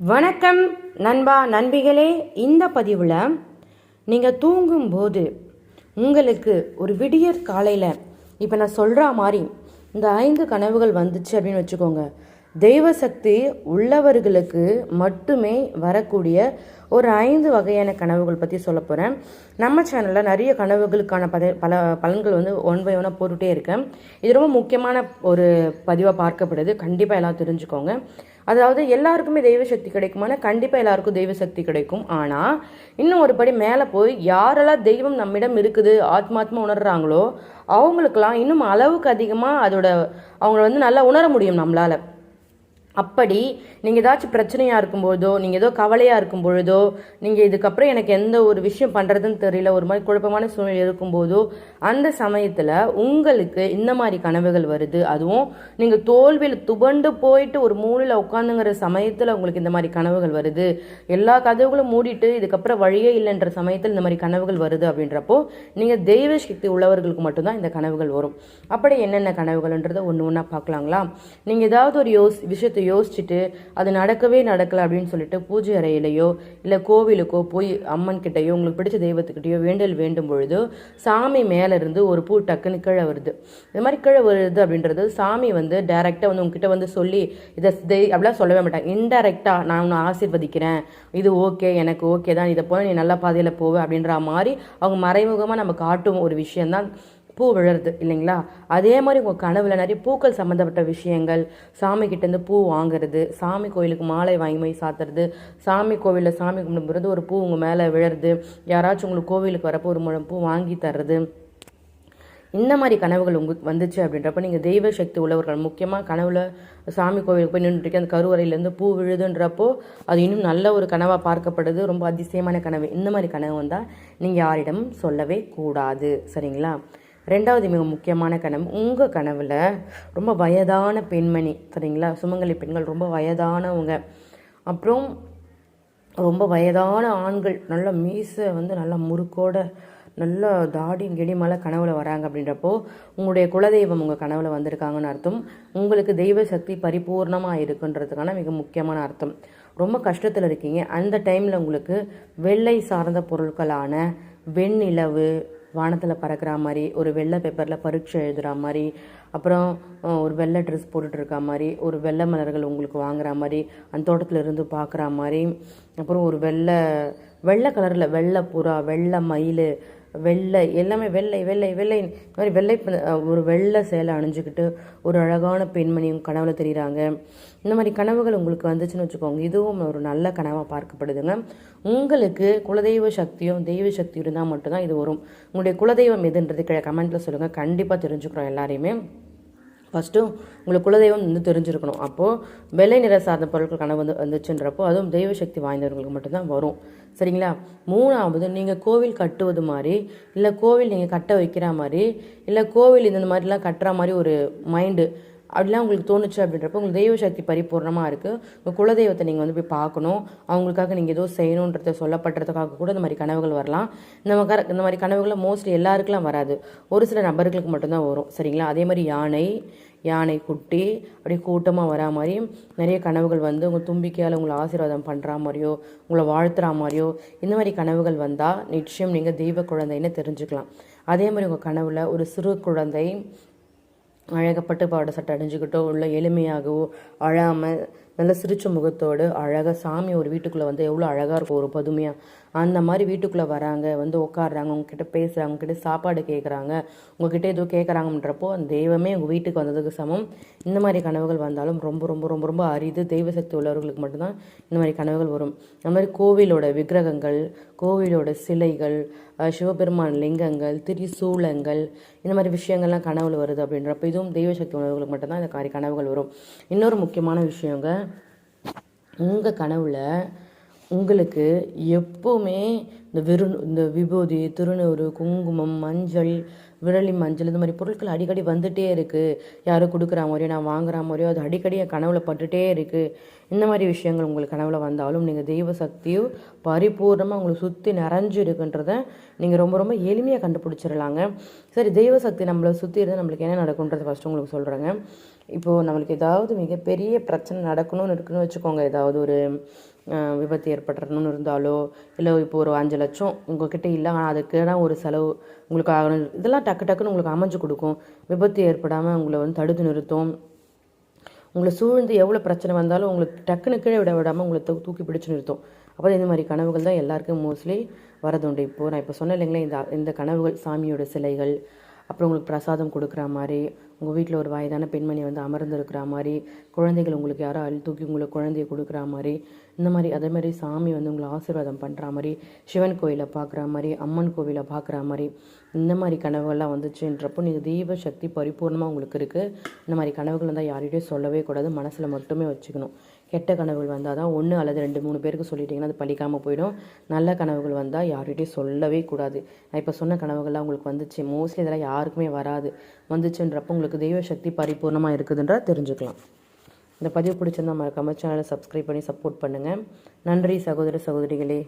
வணக்கம் நண்பா நண்பிகளே. இந்த பதிவில் நீங்கள் தூங்கும்போது உங்களுக்கு ஒரு விடியற் காலையில் இப்போ நான் சொல்கிற மாதிரி இந்த ஐந்து கனவுகள் வந்துச்சு அப்படின்னு வச்சுக்கோங்க. தெய்வ சக்தி உள்ளவர்களுக்கு மட்டுமே வரக்கூடிய ஒரு ஐந்து வகையான கனவுகள் பற்றி சொல்ல போகிறேன் நம்ம சேனலில் நிறைய கனவுகளுக்கான பத பல பலன்கள் வந்து ஒன் பை ஒன்னாக போட்டுகிட்டே இருக்கேன். இது ரொம்ப முக்கியமான ஒரு பதிவாக பார்க்கப்படுது. கண்டிப்பாக எல்லாம் தெரிஞ்சுக்கோங்க. அதாவது எல்லாருக்குமே தெய்வ சக்தி கிடைக்குமானா கண்டிப்பாக எல்லாருக்கும் தெய்வ சக்தி கிடைக்கும். ஆனால் இன்னும் ஒரு படி மேலே போய் யாரெல்லாம் தெய்வம் நம்மிடம் இருக்குது ஆத்மாத்மா உணர்றாங்களோ அவங்களுக்கெல்லாம் இன்னும் அளவுக்கு அதிகமாக அதோட அவங்கள வந்து நல்லா உணர முடியும் நம்மளால். அப்படி நீங்கள் ஏதாச்சும் பிரச்சனையாக இருக்கும்போதோ நீங்கள் ஏதோ கவலையாக இருக்கும் பொழுதோ நீங்கள் இதுக்கப்புறம் எனக்கு எந்த ஒரு விஷயம் பண்ணுறதுன்னு தெரியல ஒரு மாதிரி குழப்பமான சூழ்நிலை இருக்கும்போதோ அந்த சமயத்தில் உங்களுக்கு இந்த மாதிரி கனவுகள் வருது. அதுவும் நீங்கள் தோல்வியில் துவண்டு போயிட்டு ஒரு மூணில் உட்காந்துங்கிற சமயத்தில் உங்களுக்கு இந்த மாதிரி கனவுகள் வருது. எல்லா கதவுகளும் மூடிட்டு இதுக்கப்புறம் வழியே இல்லைன்ற சமயத்தில் இந்த மாதிரி கனவுகள் வருது அப்படின்றப்போ நீங்கள் தெய்வ சக்தி உள்ளவர்களுக்கு மட்டும்தான் இந்த கனவுகள் வரும். அப்படி என்னென்ன கனவுகள்ன்றதை ஒன்று ஒன்றா பார்க்கலாங்களா? நீங்கள் ஏதாவது ஒரு யோஸ் விஷயத்தை யோசிச்சுட்டு அது நடக்கவே நடக்கலை அப்படின்னு சொல்லிட்டு பூஜை அறையிலையோ இல்லை கோவிலுக்கோ போய் அம்மன் கிட்டேயோ உங்களுக்கு பிடிச்ச தெய்வத்துக்கிட்டேயோ வேண்டல் வேண்டும் பொழுது சாமி மேலே இருந்து ஒரு பூ டக்குன்னு கீழே வருது. இந்த மாதிரி கீழே வருது அப்படின்றது சாமி வந்து டைரெக்டாக வந்து உங்ககிட்ட வந்து சொல்லி இதை தெய் அப்படிலாம் சொல்லவே மாட்டாங்க. இன்டைரக்டாக நான் உன்னை ஆசீர்வதிக்கிறேன். இது ஓகே எனக்கு ஓகே தான். இதை போய் நீ நல்ல பாதையில் போவ அப்படின்ற மாதிரி அவங்க மறைமுகமாக நம்ம காட்டும் ஒரு விஷயம்தான். பூ விழறது இல்லைங்களா? அதே மாதிரி உங்கள் கனவுல நிறைய பூக்கள் சம்மந்தப்பட்ட விஷயங்கள் சாமி கிட்டேருந்து பூ வாங்குறது சாமி கோயிலுக்கு மாலை வாங்கி போய் சாத்துறது சாமி கோவிலில் சாமி கும்பிடும்போது ஒரு பூ உங்கள் மேலே விழறது யாராச்சும் உங்களுக்கு கோவிலுக்கு வரப்போ ஒரு முழம் பூ வாங்கி தர்றது. இந்த மாதிரி கனவுகள் உங்களுக்கு வந்துச்சு அப்படின்றப்ப நீங்கள் தெய்வ சக்தி உள்ளவர்கள் முக்கியமாக கனவுல சாமி கோவிலுக்கு போய் நின்றுட்டு அந்த கருவறையிலேருந்து பூ விழுதுன்றப்போ அது இன்னும் நல்ல ஒரு கனவாக பார்க்கப்படுது ரொம்ப அதிசயமான கனவு. இந்த மாதிரி கனவு வந்தால் நீங்கள் யாரிடமும் சொல்லவே கூடாது. சரிங்களா? ரெண்டாவது மிக முக்கியமான கனவு உங்கள் கனவில் ரொம்ப வயதான பெண்மணி சரிங்களா? சுமங்கலி பெண்கள் ரொம்ப வயதானவங்க. அப்புறம் ரொம்ப வயதான ஆண்கள் நல்ல மீசை வந்து நல்லா முறுக்கோட நல்ல தாடி கெடி கனவுல வராங்க அப்படின்றப்போ உங்களுடைய குலதெய்வம் உங்கள் கனவுல வந்திருக்காங்கன்னு அர்த்தம். உங்களுக்கு தெய்வ சக்தி பரிபூர்ணமாக இருக்குன்றதுக்கான மிக முக்கியமான அர்த்தம். ரொம்ப கஷ்டத்தில் இருக்கீங்க. அந்த டைமில் உங்களுக்கு வெள்ளை சார்ந்த பொருட்களான வெண்ணிலவு வானத்தில் பறக்கிற மாதிரி ஒரு வெள்ளை பேப்பரில் பரீட்சை எழுதுகிற மாதிரி அப்புறம் ஒரு வெள்ளை ட்ரெஸ் போட்டுட்டு இருக்க மாதிரி ஒரு வெள்ளை மலர்கள் உங்களுக்கு வாங்குற மாதிரி அந்த தோட்டத்தில் இருந்து பார்க்குற மாதிரி அப்புறம் ஒரு வெள்ளை வெள்ளை கலரில் வெள்ளை புறா வெள்ளை மயில் வெள்ளை எல்லாமே வெள்ளை வெள்ளை வெள்ளை இந்த மாதிரி வெள்ளை ஒரு வெள்ளை சேலை அணிஞ்சுக்கிட்டு ஒரு அழகான பெண்மணியும் கனவுல தெரியுறாங்க. இந்த மாதிரி கனவுகள் உங்களுக்கு வந்துச்சுன்னு வச்சுக்கோங்க. இதுவும் ஒரு நல்ல கனவாக பார்க்கப்படுதுங்க. உங்களுக்கு குலதெய்வ சக்தியும் தெய்வ சக்தியும் இருந்தால் மட்டும்தான் இது வரும். உங்களுடைய குலதெய்வம் எதுன்றது கீழே கமெண்ட்டில் சொல்லுங்கள் கண்டிப்பாக தெரிஞ்சுக்கிறோம் எல்லாரையுமே. ஃபஸ்ட்டு உங்களுக்கு குலதெய்வம் வந்து தெரிஞ்சிருக்கணும். அப்போது வெள்ளை நிற சார்ந்த பொருட்கள் கனவு வந்து வந்துச்சுன்றப்போ அதுவும் தெய்வ சக்தி வாய்ந்தவர்களுக்கு மட்டும்தான் வரும். சரிங்களா? மூணாவது நீங்கள் கோவில் கட்டுவது மாதிரி இல்லை கோவில் நீங்கள் கட்ட வைக்கிற மாதிரி இல்லை கோவில் இந்த மாதிரிலாம் கட்டுற மாதிரி ஒரு மைண்டு அப்படிலாம் உங்களுக்கு தோணுச்சு அப்படின்றப்போ உங்களுக்கு தெய்வ சக்தி பரிபூர்ணமாக இருக்குது உங்கள் குலதெய்வத்தை நீங்கள் வந்து போய் பார்க்கணும். அவங்களுக்காக நீங்கள் ஏதோ செய்யணுன்றத சொல்லப்படுறதுக்காக கூட இந்த மாதிரி கனவுகள் வரலாம். இந்த மாதிரி இந்த மாதிரி கனவுகளை மோஸ்ட்லி எல்லாருக்கெல்லாம் வராது. ஒரு சில நபர்களுக்கு மட்டும்தான் வரும். சரிங்களா? அதே மாதிரி யானை யானை குட்டி அப்படியே கூட்டமாக வரா மாதிரி நிறைய கனவுகள் வந்து உங்கள் தும்பிக்கையால் உங்களை ஆசீர்வாதம் பண்ணுற மாதிரியோ உங்களை வாழ்த்துற மாதிரியோ இந்த மாதிரி கனவுகள் வந்தால் நிச்சயம் நீங்கள் தெய்வ குழந்தைன்னு தெரிஞ்சுக்கலாம். அதே மாதிரி உங்கள் கனவில் ஒரு சிறு குழந்தை அழகப்பட்டு பாவாடை சட்டை அணிஞ்சுக்கிட்டோ உள்ள எளிமையாகவோ அழாமல் நல்ல சிரிச்ச முகத்தோடு அழகாக சாமி ஒரு வீட்டுக்குள்ளே வந்து எவ்வளோ அழகாக இருக்கும் ஒரு பதுமையாக அந்த மாதிரி வீட்டுக்குள்ளே வராங்க வந்து உட்காடுறாங்க உங்ககிட்ட பேசுகிறாங்க உங்ககிட்ட சாப்பாடு கேட்குறாங்க உங்ககிட்ட ஏதோ கேட்குறாங்கன்றப்போ அந்த தெய்வமே உங்கள் வீட்டுக்கு வந்ததுக்கு சமம். இந்த மாதிரி கனவுகள் வந்தாலும் ரொம்ப ரொம்ப ரொம்ப ரொம்ப அரிது. தெய்வ சக்தி உள்ளவர்களுக்கு மட்டும்தான் இந்த மாதிரி கனவுகள் வரும். அந்த மாதிரி கோவிலோட விக்கிரகங்கள் கோவிலோட சிலைகள் சிவபெருமான் லிங்கங்கள் திரிசூலங்கள் இந்த மாதிரி விஷயங்கள்லாம் கனவுல வருது அப்படின்றப்ப இதுவும் தெய்வ சக்தி உணர்வுகளுக்கு மட்டும்தான் இந்த காரி கனவுகள் வரும். இன்னொரு முக்கியமான விஷயங்க உங்கள் கனவில் உங்களுக்கு எப்போவுமே இந்த விரு இந்த விபூதி திருநூறு குங்குமம் மஞ்சள் விரலி மஞ்சள் இந்த மாதிரி பொருட்கள் அடிக்கடி வந்துட்டே இருக்குது யாரோ கொடுக்குற மாதிரியோ நான் வாங்குற மாதிரியோ அது அடிக்கடி என் கனவுல பட்டுட்டே இருக்குது இந்த மாதிரி விஷயங்கள் உங்களுக்கு கனவுல வந்தாலும் நீங்கள் தெய்வ சக்தியும் பரிபூர்ணமாக உங்களுக்கு சுற்றி நிறைஞ்சு இருக்குன்றத நீங்கள் ரொம்ப ரொம்ப எளிமையாக கண்டுபிடிச்சிடலாங்க சரி தெய்வ சக்தி நம்மளை சுற்றி இருந்தால் நம்மளுக்கு என்ன நடக்குன்றது ஃபஸ்ட்டு உங்களுக்கு சொல்கிறேங்க இப்போது நம்மளுக்கு ஏதாவது மிகப்பெரிய பிரச்சனை நடக்கணும்னு இருக்குன்னு வச்சுக்கோங்க. ஏதாவது ஒரு விபத்து ஏற்பட்டுறணும்னு இருந்தாலோ இல்லை இப்போ ஒரு அஞ்சு லட்சம் உங்ககிட்ட இல்லை ஆனால் அதுக்கான ஒரு செலவு உங்களுக்கு ஆகணும் இதெல்லாம் டக்கு டக்குன்னு உங்களுக்கு அமைஞ்சு கொடுக்கும். விபத்து ஏற்படாமல் உங்களை வந்து தடுத்து நிறுத்தும். உங்களை சூழ்ந்து எவ்வளோ பிரச்சனை வந்தாலும் உங்களுக்கு டக்குன்னு கீழே விட விடாமல் உங்களை தூ- தூக்கி பிடிச்சு நிறுத்தும். அப்போ இந்த மாதிரி கனவுகள் தான் எல்லாருக்கும் மோஸ்ட்லி வரதுண்டு. இப்போது நான் இப்போ சொன்னேன் இல்லைங்களா இந்த இந்த கனவுகள் சாமியோட சிலைகள் அப்புறம் உங்களுக்கு பிரசாதம் கொடுக்குற மாதிரி உங்கள் வீட்டில் ஒரு வயதான பெண்மணி வந்து அமர்ந்திருக்கிற மாதிரி குழந்தைகள் உங்களுக்கு யாரோ அள்ளி தூக்கி உங்களுக்கு குழந்தைய கொடுக்குற மாதிரி இந்த மாதிரி அதே மாதிரி சாமி வந்து உங்களை ஆசீர்வாதம் பண்ணுற மாதிரி சிவன் கோயிலை பார்க்குற மாதிரி அம்மன் கோவிலை பார்க்குற மாதிரி இந்த மாதிரி கனவுகள்லாம் வந்துச்சுன்றப்போ நீங்கள் தெய்வ சக்தி பரிபூர்ணமாக உங்களுக்கு இருக்குது இந்த மாதிரி கனவுகள் வந்தால் யார்கிட்டயும் சொல்லவே கூடாது. மனசில் மட்டுமே வச்சுக்கணும். கெட்ட கனவுகள் வந்தால் தான் ஒன்று அல்லது ரெண்டு மூணு பேருக்கு சொல்லிட்டீங்கன்னா அது பழிக்காமல் போயிடும். நல்ல கனவுகள் வந்தால் யார்கிட்டையும் சொல்லவே கூடாது. நான் இப்போ சொன்ன கனவுகள்லாம் உங்களுக்கு வந்துச்சு. மோஸ்ட்லி இதெல்லாம் யாருக்குமே வராது. வந்துச்சுன்றப்போ உங்களுக்கு தெய்வ சக்தி பரிபூர்ணமாக இருக்குதுன்றா தெரிஞ்சுக்கலாம். இந்த பதிவு பிடிச்சிருந்தா மறக்காமல் சேனலை சப்ஸ்கிரைப் பண்ணி சப்போர்ட் பண்ணுங்கள் நன்றி சகோதர சகோதரிகளே.